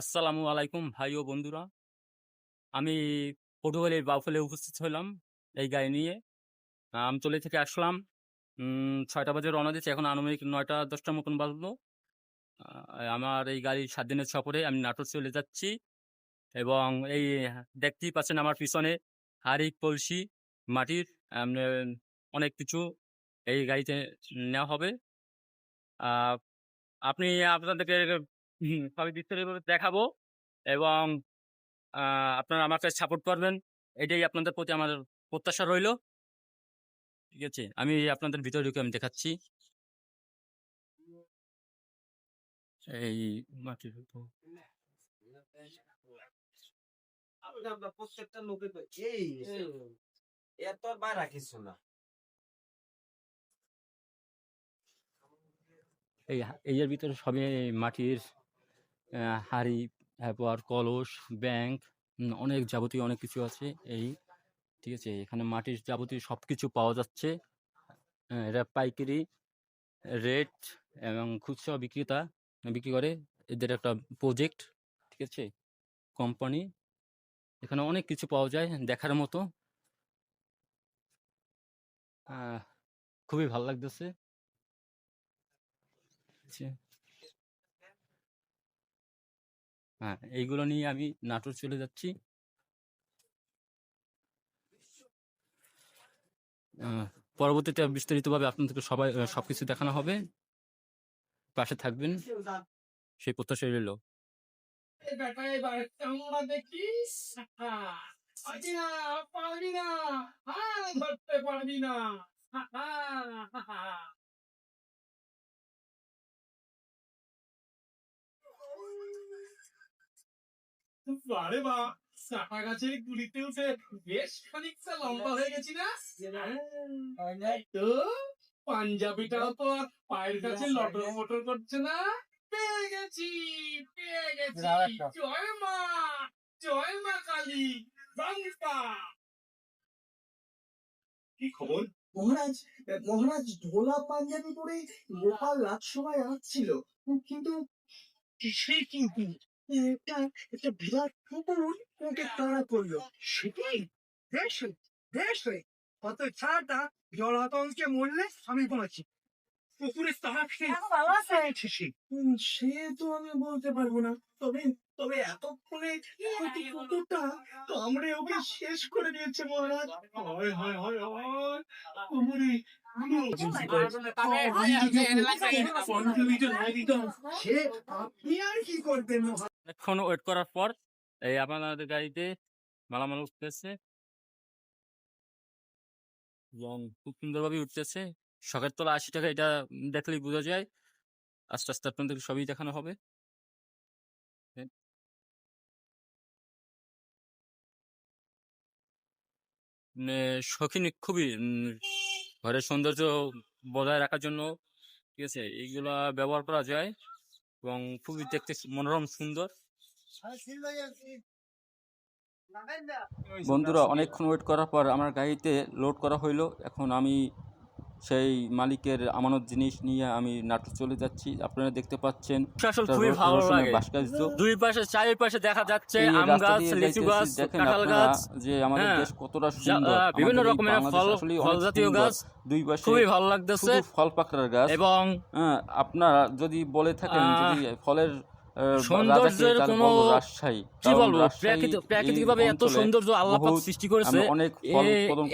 আসসালামু আলাইকুম ভাই ও বন্ধুরা। আমি পটুয়াখালীর বাউফলে উপস্থিত হলাম এই গাড়ি নিয়ে। আমতলি থেকে আসলাম। ছয়টা বাজে রওনা দিচ্ছি এখন আনুমানিক নয়টা, দশটার মতন বাজলো। আমার এই গাড়ি সাত দিনের সফরে আমি নাটোর চলে যাচ্ছি এবং এই দেখতেই পাচ্ছেন আমার পিছনে হাড়ি কলসি, মাটির অনেক কিছু এই গাড়িতে নেওয়া হবে। আপনি আপনাদেরকে হুম, সবই বিস্তারিতভাবে দেখাবো এবং আপনারা আমাকে সাপোর্ট করবেন। এটাই আপনাদের প্রতি আমার প্রত্যাশা রইল। ঠিক আছে? আমি আপনাদের ভিতরে ঢুকে আমি দেখাচ্ছি। এই এই কিছু এই এর ভিতরে সবই মাটির হাঁড়ি, তারপর কলস ব্যাংক অনেক যাবতীয় অনেক কিছু আছে এই, ঠিক আছে? এখানে মাটির যাবতীয় সব কিছু পাওয়া যাচ্ছে। এটা পাইকারি রেট এবং খুচরা বিক্রেতা বিক্রি করে। এদের একটা প্রজেক্ট ঠিক আছে? কোম্পানি এখানে অনেক কিছু পাওয়া যায় দেখার মতো। খুবই ভালো লাগতেছে। হ্যাঁ এইগুলো নিয়ে আমি নাটোর চলে যাচ্ছি। পরবর্তীতে বিস্তারিতভাবে আপনাদেরকে সবাই সবকিছু দেখানো হবে। পাশে থাকবেন। সেই প্রত্যাশা রইল। পারবি না পারবি না। বারে বা চাপা গাছের গুলিতে উঠে বেশ খানিকটা লম্বা হয়ে গেছি না? তো? পাঞ্জাবিটাও তো আর পায়ের কাছে লটর মটর করছে না? পেয়ে গেছি পেয়ে গেছি। জয় মা জয় মা কালী বাংলা কি খবর? মহারাজ মহারাজ ঢোলা পাঞ্জাবি পরে গোপাল রাজসভায় আসছিল। কিন্তু কিসের কিন্তু? একটা একটা বিরাট কুকুর ওকে তাড়া করল। সেটাই বেশ বেশ কত ছাড়টা জলাতঙ্কে মরলে আমি বলেছি পুকুরে খেয়ে সে সে। তো আমি বলতে পারব না। তবে তবে এতক্ষণে হয়তো কুকুরটা কামড়ে ওকে শেষ করে দিয়েছে মহারাজ। হয় হয় হয় হয়। সে আপনি আর কি করবেন অনেকক্ষণ ওয়েট করার পর, এই আপনাদের গাড়িতে মালামাল উঠতেছে। এবং খুব সুন্দরভাবে উঠতেছে। শখের তলা আশি টাকা, এটা দেখলেই বোঝা যায়। আস্তে আস্তে আপনাদের সবই দেখানো হবে। হ্যাঁ। মানে শৌখিন খুবই ঘরের সৌন্দর্য বজায় রাখার জন্য, ঠিক আছে, এইগুলা ব্যবহার করা যায়। এবং খুবই দেখতে মনোরম সুন্দর। বন্ধুরা অনেকক্ষণ ওয়েট করার পর আমার গাড়িতে লোড করা হইল। এখন আমি সেই মালিকের আমানত জিনিস নিয়ে আমি নাটোর চলে যাচ্ছি। আপনারা দেখতে পাচ্ছেন আসলে খুবই ভালো লাগে। দুই পাশে চারিপাশে দেখা যাচ্ছে আম গাছ লিচু গাছ কাঁঠাল গাছ। যে আমাদের হ্যাঁ, দেশ কতটা সুন্দর। বিভিন্ন রকমের ফল ফল জাতীয় গাছ দুই পাশে খুবই ভালো লাগতেছে। ফল পাকড়ার গাছ। এবং হ্যাঁ, আপনারা যদি বলে থাকেন যদি ফলের সৌন্দর্যের কোনো কি বলব? প্রাকৃতিক ভাবে এত সৌন্দর্য আল্লাহ পাক সৃষ্টি করেছে।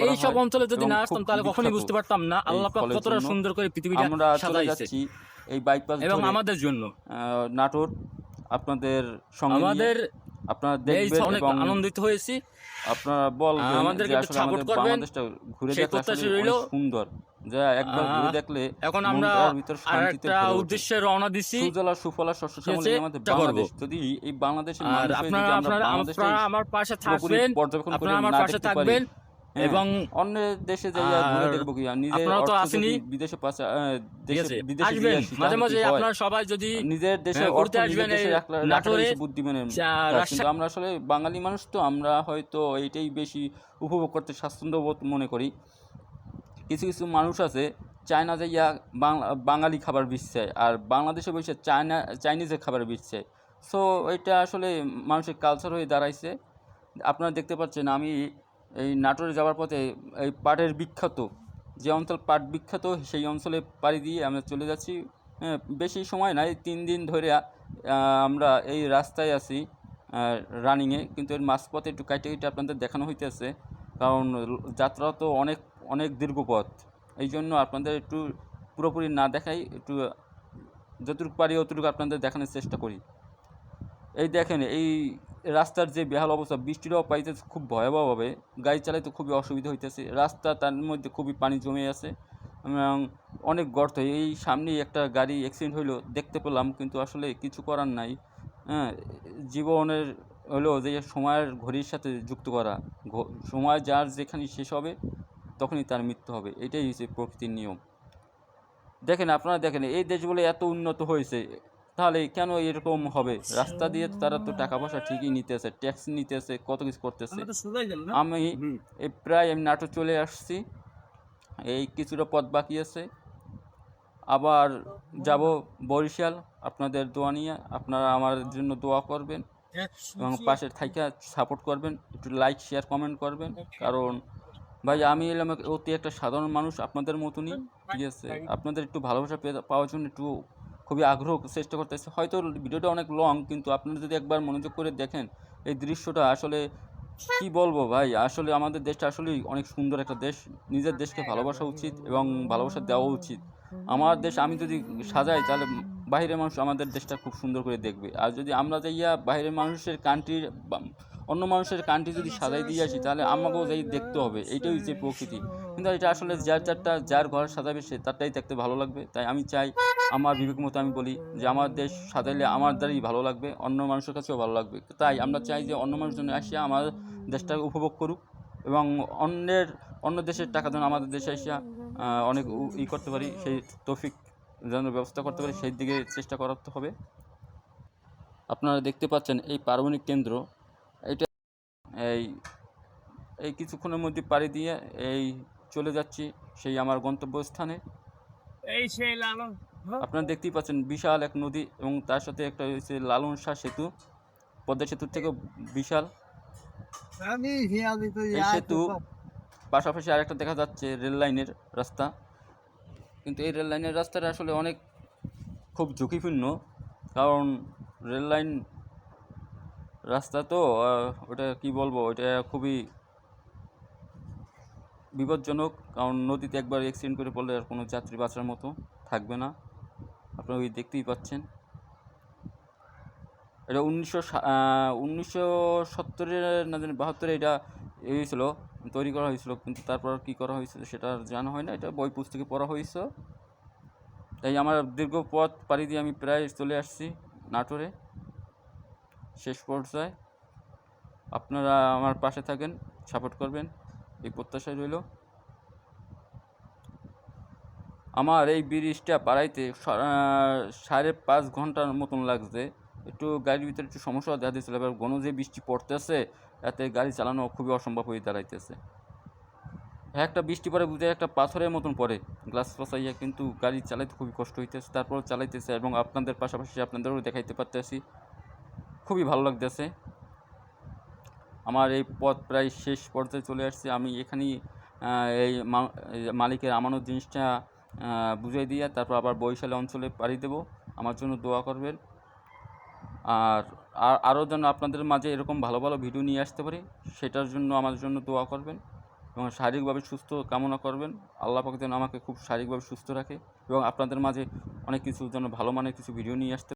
এই সব অঞ্চলে যদি না আসতাম তাহলে কখনোই বুঝতে পারতাম না। এই আল্লাহ পাক কতটা সুন্দর করে পৃথিবীটা সাজাইছে। এই বাইপাস এবং আমাদের জন্য। নাটোর আপনাদের আমাদের আপনারা দেখবেন এবং আনন্দিত হয়েছি। আপনারা বলবেন আমাদেরকে আমাদের করবেন। ঘুরে সুন্দর। যা একবার ঘুরে দেখলে এখন আমরা মনটার ভিতর আর শান্তিতে একটা উদ্দেশ্যে রওনা দিছি। সুজলা সুফলা শস্য শ্যামল আমাদের বাংলাদেশ। যদি এই বাংলাদেশের আর মানুষ হয়ে যদি আপনারা আপনারা আমার পাশে থাকবেন। পর্যবেক্ষণ করে আমার পাশে থাকবেন হ্যাঁ, এবং অন্য দেশে যাইয়া ঘুরে দেখব কি? আর তো আসেনি। বিদেশে পাশা দেশে বিদেশে আসবেন। মাঝে মাঝে আপনারা সবাই যদি নিজের দেশের ঘুরতে আসবেন দেশে এই রাখলে রাখাটাই নাটোরে, বুদ্ধিমানের চা- কাজ। রাজশাহী- কিন্তু আমরা আসলে বাঙালি মানুষ তো আমরা হয়তো এইটাই বেশি উপভোগ করতে স্বাচ্ছন্দ্য বোধ মনে করি। কিছু কিছু মানুষ আছে, চায়না যাইয়া বাঙালি খাবার বিচ্ছে আর বাংলাদেশে বসে চায়না চাইনিজের খাবার বিচ্ছে। সো এটা আসলে মানুষের কালচার হয়ে দাঁড়াইছে। আপনারা দেখতে পাচ্ছেন আমি এই নাটোরে যাওয়ার পথে এই পাটের বিখ্যাত, যে অঞ্চল পাট বিখ্যাত, সেই অঞ্চলে পাড়ি দিয়ে আমরা চলে যাচ্ছি। বেশি সময় নাই, তিন দিন ধরে আমরা এই রাস্তায় আছি রানিংয়ে কিন্তু এর মাঝপথে একটু কাইটে কেটে আপনাদের দেখানো হইতেছে। কারণ যাত্রা তো অনেক অনেক দীর্ঘ পথ। এই জন্য আপনাদের একটু পুরোপুরি না দেখাই, একটু যতটুকু পারি অতটুকু আপনাদের দেখানোর চেষ্টা করি। এই দেখেন, এই রাস্তার যে বেহাল অবস্থা, বৃষ্টিটাও পাইতেছে খুব ভয়াবহভাবে, গাড়ি চালাইতে খুবই অসুবিধা হইতেছে। রাস্তা তার মধ্যে খুবই পানি জমে আছে এবং অনেক গর্ত। এই সামনেই একটা গাড়ি অ্যাক্সিডেন্ট হইল, দেখতে পেলাম, কিন্তু আসলে কিছু করার নাই। হ্যাঁ জীবনের হলো যে সময়ের ঘড়ির সাথে যুক্ত করা সময় যার যেখানে শেষ হবে তখনই তার মৃত্যু হবে। এটাই হচ্ছে প্রকৃতির নিয়ম। দেখেন আপনারা দেখেন এই দেশগুলো এত উন্নত হয়েছে তাহলে কেন এরকম হবে? রাস্তা দিয়ে তারা তো টাকা পয়সা ঠিকই নিতেছে ট্যাক্স নিতেছে কত কিছু করতেছে। আমি এই প্রায় আমি নাটোর চলে আসছি এই কিছুটা পথ বাকি আছে। আবার যাব বরিশাল আপনাদের দোয়া নিয়ে আপনারা আমার জন্য দোয়া করবেন এবং পাশে থাইকা সাপোর্ট করবেন একটু লাইক শেয়ার কমেন্ট করবেন। কারণ ভাই, আমি এলাম অতি একটা সাধারণ মানুষ আপনাদের মতনই, ঠিক আছে? আপনাদের একটু ভালোবাসা পাওয়ার জন্য একটু খুবই আগ্রহ চেষ্টা করতেছে। হয়তো ভিডিওটা অনেক লং কিন্তু আপনারা যদি একবার মনোযোগ করে দেখেন, এই দৃশ্যটা আসলে কি বলব ভাই? আসলে আমাদের দেশটা আসলেই অনেক সুন্দর একটা দেশ। নিজের দেশকে ভালোবাসা উচিত এবং ভালোবাসা দেওয়া উচিত। আমার দেশ আমি যদি সাজাই, তাহলে বাইরের মানুষ আমাদের দেশটা খুব সুন্দর করে দেখবে। আর যদি আমরা যাইয়া বাইরের মানুষের কান্ট্রির অন্য মানুষের কান্ট্রি যদি সাজাই দিয়ে আসি, তাহলে আমাকেও যাই দেখতে হবে। এইটাই হচ্ছে প্রকৃতি। কিন্তু এটা আসলে যার যারটা, যার ঘর সাজাবে সে তারটাই দেখতে ভালো লাগবে। তাই আমি চাই, আমার বিবেক মতো আমি বলি যে আমার দেশ সাজাইলে আমার দ্বারাই ভালো লাগবে, অন্য মানুষের কাছেও ভালো লাগবে। তাই আমরা চাই যে অন্য মানুষজন আসিয়া আমার দেশটাকে উপভোগ করুক এবং অন্যের, অন্য দেশের টাকা যেন আমাদের দেশে আসিয়া অনেক ই করতে পারি, সেই তৌফিক। যেন ব্যবস্থা করতে পারি সেই দিকে চেষ্টা করাতে হবে। আপনারা দেখতে পাচ্ছেন এই পার্বণিক কেন্দ্র এটা এই এই কিছুক্ষণের মধ্যে পাড়ি দিয়ে এই চলে যাচ্ছি সেই আমার গন্তব্যস্থানে। এই সেই লালন আপনারা দেখতেই পাচ্ছেন বিশাল এক নদী এবং তার সাথে একটা হচ্ছে লালন শাহ সেতু পদ্মা সেতুর থেকেও বিশাল। এই সেতু পাশাপাশি আরেকটা দেখা যাচ্ছে রেল লাইনের রাস্তা। কিন্তু এই রেল লাইনের রাস্তাটা আসলে অনেক খুব ঝুঁকিপূর্ণ। কারণ রেল লাইন রাস্তা তো ওটা কি বলব, ওটা খুবই বিপজ্জনক। কারণ নদীতে একবার অ্যাক্সিডেন্ট করে পড়লে আর কোনো যাত্রী বাঁচার মতো থাকবে না। আপনারা ওই দেখতেই পাচ্ছেন। এটা উনিশশো উনিশশো সত্তরের না বাহাত্তরে এটা এ হয়েছিল। তৈরি করা হয়েছিল, কিন্তু তারপর কি করা হয়েছিল সেটা আর জানা হয় না। এটা বই পুস্তকে পড়া হয়েছে। তাই আমার দীর্ঘ পথ পাড়ি দিয়ে আমি প্রায় চলে আসছি নাটোরে, শেষ পর্যায়ে। আপনারা আমার পাশে থাকেন, সাপোর্ট করবেন, এই প্রত্যাশায় রইল। আমার এই ব্রিজটা পাড়াইতে সাড়ে পাঁচ ঘণ্টার মতন লাগছে। একটু গাড়ির ভিতরে একটু সমস্যা দেখা দিয়েছিল, এবার ঘন যে বৃষ্টি পড়তেছে এতে গাড়ি চালানো খুবই অসম্ভব হয়ে দাঁড়াইতেছে। একটা বৃষ্টি পরে বুঝে একটা পাথরের মতন পড়ে। গ্লাস ফসাইয়া কিন্তু গাড়ি চালাইতে খুবই কষ্ট হইতেছে তারপর চালাইতেছে এবং আপনাদের পাশাপাশি আপনাদেরও দেখাইতে পারতেছি। খুবই ভালো লাগতেছে। আমার এই পথ প্রায় শেষ পর্যায়ে চলে আসছে। আমি এখানেই এই মালিকের আমানত জিনিসটা বুঝাই দিয়ে তারপর আবার বরিশাল অঞ্চলে পাড়ি দেব। আমার জন্য দোয়া করবেন। আর আর- আরও যেন আপনাদের মাঝে এরকম ভালো ভালো ভিডিও নিয়ে আসতে পারি, সেটার জন্য আমাদের জন্য দোয়া করবেন এবং শারীরিকভাবে সুস্থ কামনা করবেন। আল্লাহ পাক যেন আমাকে খুব শারীরিকভাবে সুস্থ রাখে এবং আপনাদের মাঝে অনেক কিছু যেন ভালো মানের কিছু ভিডিও নিয়ে আসতে